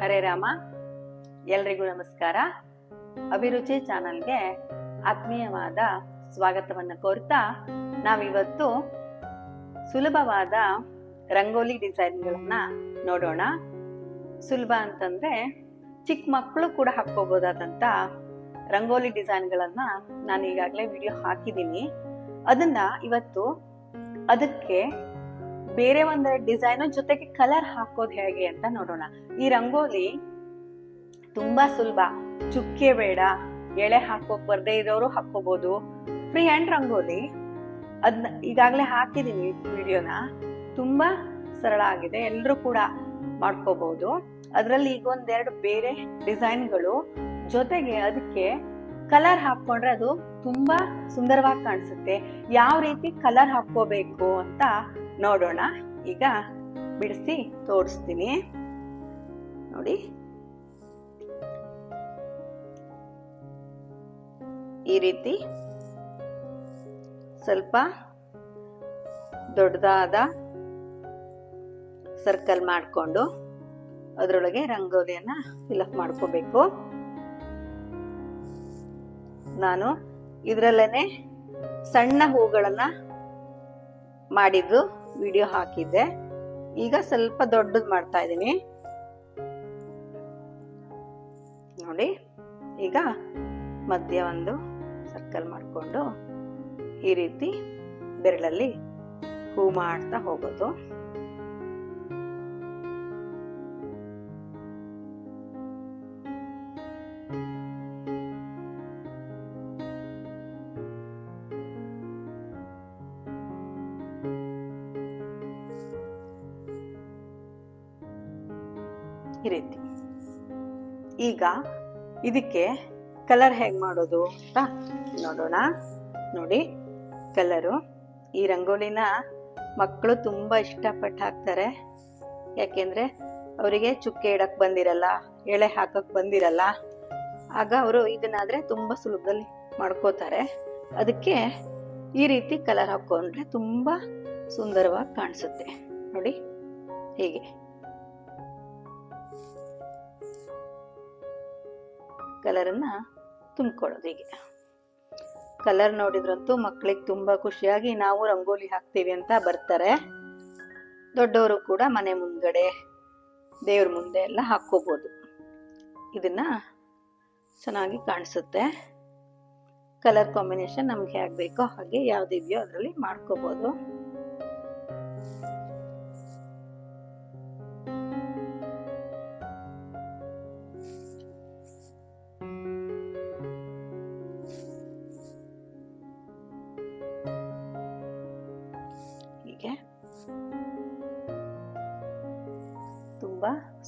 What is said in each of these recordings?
ಹರೇ ರಾಮ. ಎಲ್ರಿಗೂ ನಮಸ್ಕಾರ. ಅಭಿರುಚಿ ಚಾನಲ್ಗೆ ಆತ್ಮೀಯವಾದ ಸ್ವಾಗತವನ್ನು ಕೋರ್ತಾ ನಾವಿವತ್ತು ಸುಲಭವಾದ ರಂಗೋಲಿ ಡಿಸೈನ್ಗಳನ್ನ ನೋಡೋಣ. ಸುಲಭ ಅಂತಂದ್ರೆ ಚಿಕ್ಕ ಮಕ್ಕಳು ಕೂಡ ಹಾಕೋಬಹುದಾದಂತ ರಂಗೋಲಿ ಡಿಸೈನ್ಗಳನ್ನ ನಾನು ಈಗಾಗಲೇ ವಿಡಿಯೋ ಹಾಕಿದ್ದೀನಿ. ಅದನ್ನ ಇವತ್ತು ಅದಕ್ಕೆ ಬೇರೆ ಒಂದೆರಡು ಡಿಸೈನ್ ಜೊತೆಗೆ ಕಲರ್ ಹಾಕೋದು ಹೇಗೆ ಅಂತ ನೋಡೋಣ. ಈ ರಂಗೋಲಿ ತುಂಬಾ ಸುಲಭ. ಚುಕ್ಕೆ ಬೇಡ, ಎಳೆ ಹಾಕೋಕ್ ಬರ್ದೇ ಇರೋರು ಹಾಕೋಬಹುದು ಫ್ರೀ ಹ್ಯಾಂಡ್ ರಂಗೋಲಿ. ಅದ್ನ ಈಗಾಗಲೇ ಹಾಕಿದೀನಿ ವಿಡಿಯೋನ. ತುಂಬಾ ಸರಳ ಆಗಿದೆ. ಎಲ್ಲರೂ ಕೂಡ ಮಾಡ್ಕೋಬಹುದು ಅದರಲ್ಲಿ ಈಗ ಒಂದೆರಡು ಬೇರೆ ಡಿಸೈನ್ಗಳು. ಜೊತೆಗೆ ಅದಕ್ಕೆ ಕಲರ್ ಹಾಕೊಂಡ್ರೆ ಅದು ತುಂಬಾ ಸುಂದರವಾಗಿ ಕಾಣಿಸುತ್ತೆ. ಯಾವ ರೀತಿ ಕಲರ್ ಹಾಕೋಬೇಕು ಅಂತ ನೋಡೋಣ. ಈಗ ಬಿಡಿಸಿ ತೋರಿಸ್ತೀನಿ. ನೋಡಿ. ಈ ರೀತಿ ಸ್ವಲ್ಪ ದೊಡ್ಡದಾದ ಸರ್ಕಲ್ ಮಾಡಿಕೊಂಡು ಅದರೊಳಗೆ ರಂಗೋಲಿಯನ್ನ ಫಿಲಪ್ ಮಾಡ್ಕೋಬೇಕು. ನಾನು ಇದರಲ್ಲೇನೆ ಸಣ್ಣ ಹೂಗಳನ್ನ ಮಾಡಿದ್ದು. ವಿಡಿಯೋ ಹಾಕಿದ್ದೆ. ಈಗ ಸ್ವಲ್ಪ ದೊಡ್ಡದು ಮಾಡ್ತಾ ಇದ್ದೀನಿ. ನೋಡಿ, ಈಗ ಮಧ್ಯ ಒಂದು ಸರ್ಕಲ್ ಮಾಡಿಕೊಂಡು ಈ ರೀತಿ ಬೆರಳಲ್ಲಿ ಹೂ ಮಾಡ್ತಾ ಹೋಗೋದು. ಈ ರೀತಿ. ಈಗ ಇದಕ್ಕೆ ಕಲರ್ ಹೇಗ್ ಮಾಡೋದು ಅಂತ ನೋಡೋಣ. ನೋಡಿ ಕಲರು ಈ ರಂಗೋಲಿನ ಮಕ್ಕಳು ತುಂಬ ಇಷ್ಟಪಟ್ಟು ಹಾಕ್ತಾರೆ. ಯಾಕೆಂದ್ರೆ ಅವರಿಗೆ ಚುಕ್ಕೆ ಇಡಕ್ಕೆ ಬಂದಿರಲ್ಲ, ಎಳೆ ಹಾಕಕ್ಕೆ ಬಂದಿರಲ್ಲ. ಆಗ ಅವರು ಇದನ್ನಾದರೆ ತುಂಬಾ ಸುಲಭದಲ್ಲಿ ಮಾಡ್ಕೋತಾರೆ. ಅದಕ್ಕೆ ಈ ರೀತಿ ಕಲರ್ ಹಾಕೊಂಡ್ರೆ ತುಂಬಾ ಸುಂದರವಾಗಿ ಕಾಣಿಸುತ್ತೆ. ನೋಡಿ, ಹೀಗೆ. ಕಲರನ್ನ ತುಂಬಿಕೊಳ್ಳೋದು ಹೀಗೆ. ಕಲರ್ ನೋಡಿದ್ರಂತೂ ಮಕ್ಕಳಿಗೆ ತುಂಬಾ ಖುಷಿಯಾಗಿ ನಾವು ರಂಗೋಲಿ ಹಾಕ್ತೀವಿ ಅಂತ ಬರ್ತಾರೆ. ದೊಡ್ಡವರು ಕೂಡ ಮನೆ ಮುಂದ್ಗಡೆ, ದೇವ್ರ ಮುಂದೆ ಎಲ್ಲ ಹಾಕ್ಕೋಬೋದು. ಇದನ್ನ ಚೆನ್ನಾಗಿ ಕಾಣಿಸುತ್ತೆ. ಕಲರ್ ಕಾಂಬಿನೇಷನ್ ನಮ್ಗೆ ಹೇಗೆ ಬೇಕೋ ಹಾಗೆ ಯಾವುದಿದೆಯೋ ಅದರಲ್ಲಿ ಮಾಡ್ಕೋಬೋದು.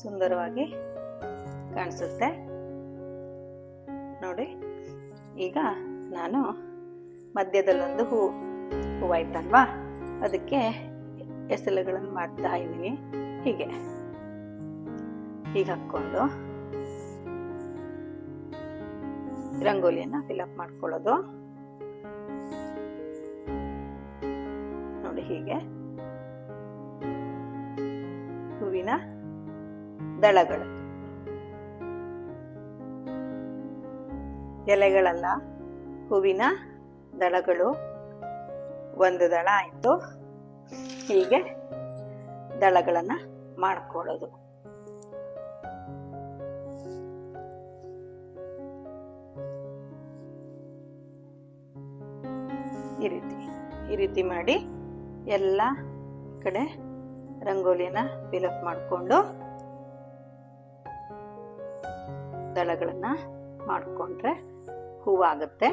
ಸುಂದರವಾಗಿ ಕಾಣಿಸುತ್ತೆ. ನೋಡಿ, ಈಗ ನಾನು ಮಧ್ಯದಲ್ಲೊಂದು ಹೂ, ಹೂವಾಯ್ತಲ್ವಾ? ಅದಕ್ಕೆ ಎಸಲುಗಳನ್ನು ಮಾಡ್ತಾ ಇದ್ದೀನಿ. ಹೀಗೆ. ಹೀಗೆ ಹಾಕ್ಕೊಂಡು ರಂಗೋಲಿಯನ್ನು ಫಿಲಪ್ ಮಾಡ್ಕೊಳ್ಳೋದು. ನೋಡಿ, ಹೀಗೆ. ಹೂವಿನ ದಳಗಳು. ಎಲೆಗಳಲ್ಲ, ಹೂವಿನ ದಳಗಳು. ಒಂದು ದಳ ಆಯ್ತು. ಹೀಗೆ ದಳಗಳನ್ನ ಮಾಡ್ಕೊಳ್ಳೋದು. ಈ ರೀತಿ ಈ ರೀತಿ ಮಾಡಿ ಎಲ್ಲ ಕಡೆ ರಂಗೋಲಿನ ಫಿಲಪ್ ಮಾಡಿಕೊಂಡು ದಳಗಳನ್ನ ಮಾಡಿಕೊಂಡ್ರೆ ಹೂವಾಗುತ್ತೆ.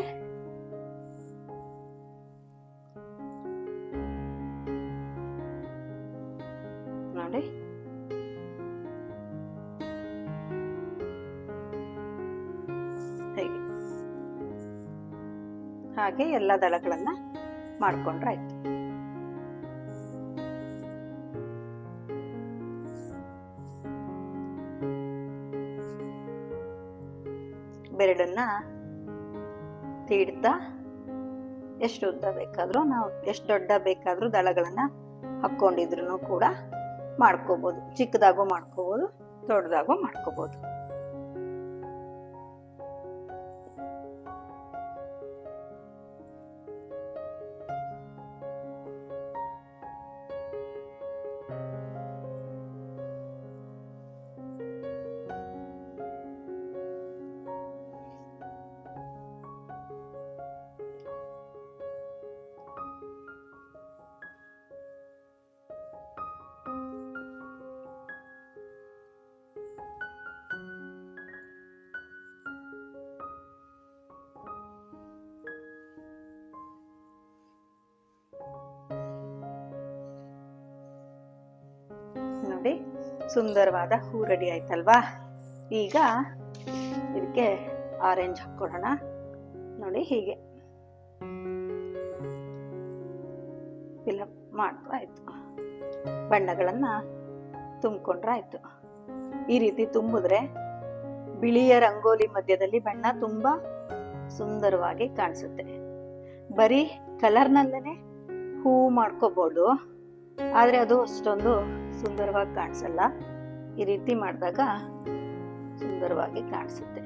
ನೋಡಿ. ಹೇಗೆ? ಎಲ್ಲ ದಳಗಳನ್ನು ಮಾಡಿಕೊಂಡ್ರೆ ಆಯ್ತು. ಬೆರಳನ್ನ ತೀಡ್ತಾ ಎಷ್ಟು ಉದ್ದ ಬೇಕಾದರೂ ನಾವು ಎಷ್ಟು ದೊಡ್ಡ ಬೇಕಾದರೂ ದಳಗಳನ್ನು ಹಾಕೊಂಡಿದ್ರು ಕೂಡ ಮಾಡ್ಕೋಬಹುದು ಚಿಕ್ಕದಾಗೂ ಮಾಡ್ಕೋಬಹುದು ದೊಡ್ಡದಾಗೂ ಮಾಡ್ಕೋಬಹುದು ಸುಂದರವಾದ ಹೂ ರೆಡಿ ಆಯ್ತಲ್ವಾ? ಈಗ ಇದಕ್ಕೆ ಆರೆಂಜ್ ಹಾಕ್ಕೊಡೋಣ. ನೋಡಿ ಹೀಗೆ. ಫಿಲಪ್ ಮಾಡಿದ್ರೆ ಆಯ್ತು. ಬಣ್ಣಗಳನ್ನ ತುಂಬಿಕೊಂಡ್ರೆ ಆಯ್ತು. ಈ ರೀತಿ ತುಂಬಿದ್ರೆ ಬಿಳಿಯ ರಂಗೋಲಿ ಮಧ್ಯದಲ್ಲಿ ಬಣ್ಣ ತುಂಬಾ ಸುಂದರವಾಗಿ ಕಾಣಿಸುತ್ತೆ. ಬರೀ ಕಲರ್ನಲ್ಲೇ ಹೂ ಮಾಡ್ಕೋಬಹುದು ಆದ್ರೆ ಅದು ಅಷ್ಟೊಂದು ಸುಂದರವಾಗಿ ಕಾಣಿಸಲ್ಲ. ಈ ರೀತಿ ಮಾಡಿದಾಗ ಸುಂದರವಾಗಿ ಕಾಣಿಸುತ್ತೆ.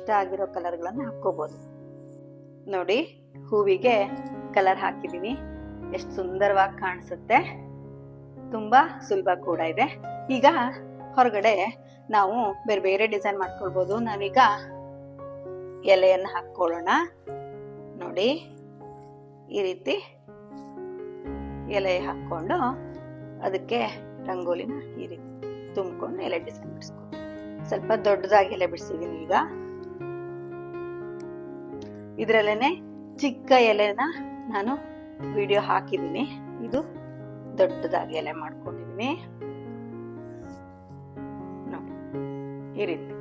ಇಷ್ಟ ಆಗಿರೋ ಕಲರ್ಗಳನ್ನು ಹಾಕ್ಕೋಬೋದು. ನೋಡಿ, ಹೂವಿಗೆ ಕಲರ್ ಹಾಕಿದ್ದೀನಿ ಎಷ್ಟು ಸುಂದರವಾಗಿ ಕಾಣಿಸುತ್ತೆ. ತುಂಬಾ ಸುಲಭ ಕೂಡ ಇದೆ. ಈಗ ಹೊರಗಡೆ ನಾವು ಬೇರೆ ಬೇರೆ ಡಿಸೈನ್ ಮಾಡ್ಕೊಳ್ಬೋದು. ನಾವೀಗ ಎಲೆಯನ್ನು ಹಾಕೊಳ್ಳೋಣ ನೋಡಿ, ಈ ರೀತಿ ಎಲೆ ಹಾಕೊಂಡು ಅದಕ್ಕೆ ರಂಗೋಲಿನ ಈ ರೀತಿ ತುಂಬಿಕೊಂಡು ಎಲೆ ಡಿಸೈನ್ ಬಿಡಿಸ್ಕೊಂಡು ಸ್ವಲ್ಪ ದೊಡ್ಡದಾಗಿ ಎಲೆ ಬಿಡಿಸಿದೀನಿ ಈಗ. ಇದ್ರಲ್ಲೇನೆ ಚಿಕ್ಕ ಎಲೆನ ನಾನು ವಿಡಿಯೋ ಹಾಕಿದ್ದೀನಿ. ಇದು ದೊಡ್ಡದಾಗಿ ಎಲೆ ಮಾಡ್ಕೊಂಡಿದ್ದೀನಿ. ನೋಡಿ, ಈ ರೀತಿ.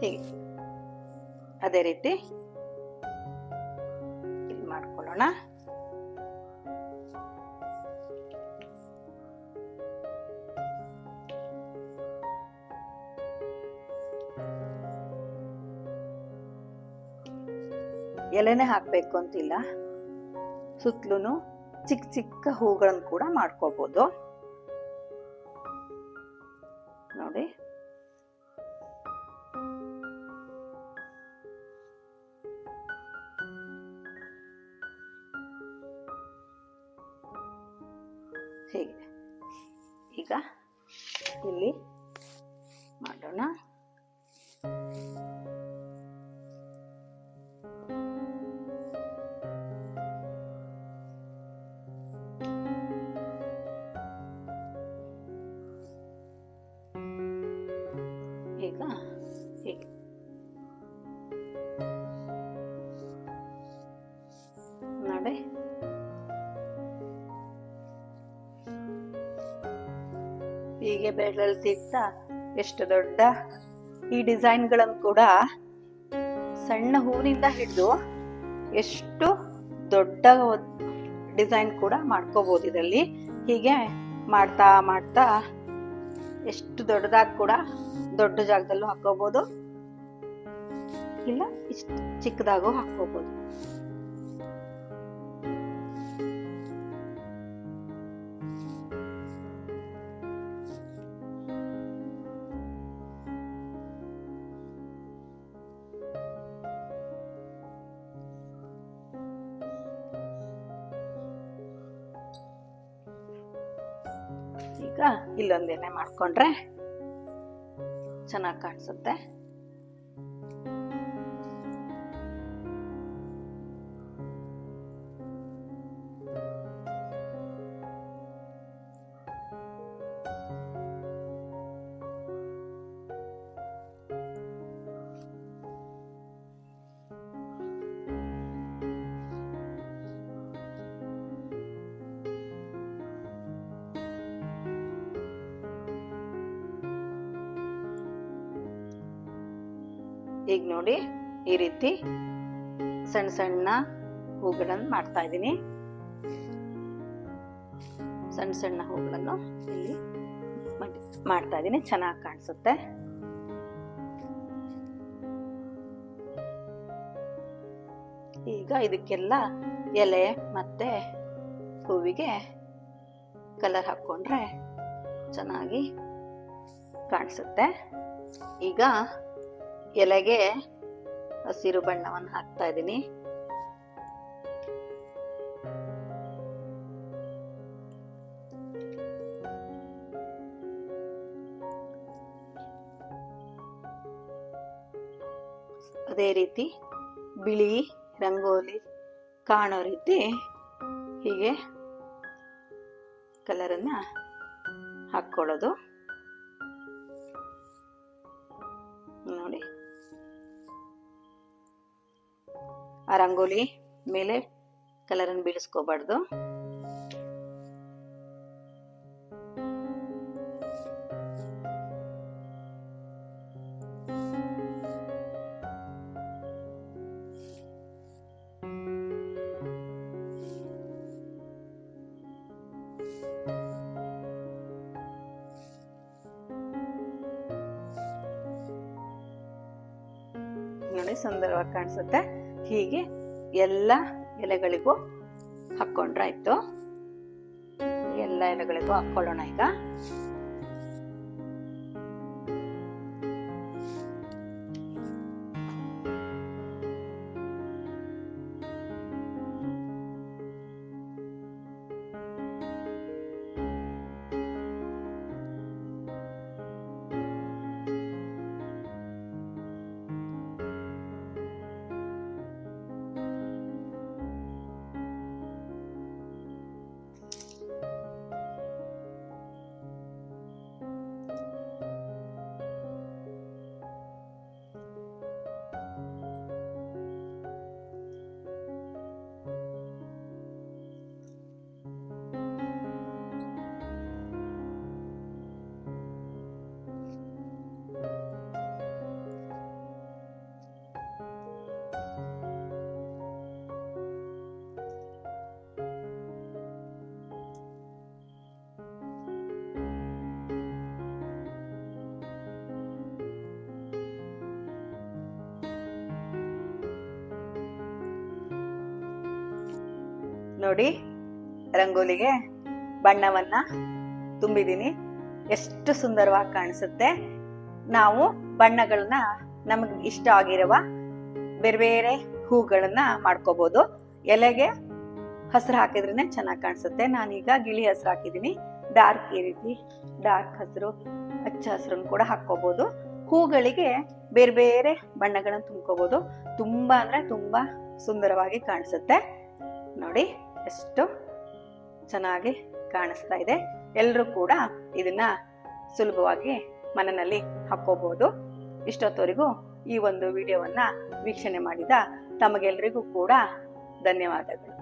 ಹೀಗೆ. ಅದೇ ರೀತಿ ಮಾಡ್ಕೊಳ್ಳೋಣ. ಎಲೆನೆ ಹಾಕಬೇಕು ಅಂತಿಲ್ಲ. ಸುತ್ತಲೂ ಚಿಕ್ಕ ಚಿಕ್ಕ ಹೂಗಳನ್ನು ಕೂಡ ಮಾಡ್ಕೋಬೋದು. ನೋಡಿ. ಹೀಗೆ. ಈಗ ಇಲ್ಲಿ ಹೀಗೆ ಬೆರಳಲ್ಲಿ ತಿರ್ತಾ ಎಷ್ಟು ದೊಡ್ಡ ಈ ಡಿಸೈನ್ಗಳನ್ನು ಕೂಡ ಸಣ್ಣ ಹೂವಿನಿಂದ ಹಿಡಿದು ಎಷ್ಟು ದೊಡ್ಡ ಡಿಸೈನ್ ಕೂಡ ಮಾಡ್ಕೋಬಹುದು ಇದರಲ್ಲಿ. ಹೀಗೆ ಮಾಡ್ತಾ ಮಾಡ್ತಾ ಎಷ್ಟು ದೊಡ್ಡದಾಗ ಕೂಡ ದೊಡ್ಡ ಜಾಗದಲ್ಲೂ ಹಾಕೋಬಹುದು ಇಲ್ಲ, ಇಷ್ಟು ಚಿಕ್ಕದಾಗೂ ಹಾಕೋಬಹುದು ಈಗ ಇಲ್ಲೊಂದೇನೆ ಮಾಡ್ಕೊಂಡ್ರೆ ಚೆನ್ನಾಗಿ ಕಾಣಿಸುತ್ತೆ. ಈಗ ನೋಡಿ ಈ ರೀತಿ ಸಣ್ಣ ಸಣ್ಣ ಹೂಗಳನ್ನು ಮಾಡ್ತಾ ಇದ್ದೀನಿ. ಸಣ್ಣ ಸಣ್ಣ ಹೂಗಳನ್ನು ಇಲ್ಲಿ ಮಾಡಿ- ಮಾಡ್ತಾ ಇದ್ದೀನಿ. ಚೆನ್ನಾಗಿ ಕಾಣಿಸುತ್ತೆ. ಈಗ ಇದಕ್ಕೆಲ್ಲ ಎಲೆ ಮತ್ತೆ ಹೂವಿಗೆ ಕಲರ್ ಹಾಕ್ಕೊಂಡ್ರೆ ಚೆನ್ನಾಗಿ ಕಾಣಿಸುತ್ತೆ. ಈಗ ಎಲೆಗೆ ಹಸಿರು ಬಣ್ಣವನ್ನು ಹಾಕ್ತಾ ಇದ್ದೀನಿ. ಅದೇ ರೀತಿ ಬಿಳಿ ರಂಗೋಲಿ ಕಾಣೋ ರೀತಿ ಹೀಗೆ ಕಲರನ್ನ ಹಾಕ್ಕೊಳ್ಳೋದು. ಆ ರಂಗೋಲಿ ಮೇಲೆ ಕಲರನ್ನು ಬೀಳಿಸ್ಕೋಬಾರ್ದು. ನೋಡಿ ಸುಂದರವಾಗಿ ಕಾಣಿಸುತ್ತೆ. ಹೀಗೆ ಎಲ್ಲ ಎಲೆಗಳಿಗೂ ಹಾಕ್ಕೊಂಡ್ರಾಯ್ತು ಎಲ್ಲ ಎಲೆಗಳಿಗೂ ಹಾಕೊಳ್ಳೋಣ ಈಗ. ನೋಡಿ, ರಂಗೋಲಿಗೆ ಬಣ್ಣವನ್ನ ತುಂಬಿದ್ದೀನಿ. ಎಷ್ಟು ಸುಂದರವಾಗಿ ಕಾಣಿಸುತ್ತೆ. ನಾವು ಬಣ್ಣಗಳನ್ನ ನಮಗೆ ಇಷ್ಟ ಆಗಿರುವ ಬೇರೆ ಬೇರೆ ಹೂಗಳನ್ನ ಮಾಡ್ಕೋಬಹುದು ಎಲೆಗೆ ಹಸಿರು ಹಾಕಿದ್ರೇನೆ ಚೆನ್ನಾಗಿ ಕಾಣಿಸುತ್ತೆ. ನಾನೀಗ ಗಿಳಿ ಹಸಿರು ಹಾಕಿದ್ದೀನಿ. ಡಾರ್ಕ್ ಈ ರೀತಿ ಡಾರ್ಕ್ ಹಸಿರು, ಹಚ್ಚ ಹಸಿರನ್ನು ಕೂಡ ಹಾಕ್ಕೋಬಹುದು ಹೂಗಳಿಗೆ ಬೇರೆ ಬೇರೆ ಬಣ್ಣಗಳನ್ನ ತುಂಬ್ಕೋಬಹುದು ತುಂಬಾ ಅಂದ್ರೆ ತುಂಬಾ ಸುಂದರವಾಗಿ ಕಾಣಿಸುತ್ತೆ. ನೋಡಿ. ಎಷ್ಟು ಚೆನ್ನಾಗಿ ಕಾಣಿಸ್ತಾ ಇದೆ. ಎಲ್ಲರೂ ಕೂಡ ಇದನ್ನ ಸುಲಭವಾಗಿ ಮನನಲ್ಲಿ ಹಾಕೋಬಹುದು ಇಷ್ಟೊತ್ತವರೆಗೂ ಈ ಒಂದು ವಿಡಿಯೋವನ್ನ ವೀಕ್ಷಣೆ ಮಾಡಿದ ತಮಗೆಲ್ಲರಿಗೂ ಕೂಡ ಧನ್ಯವಾದಗಳು.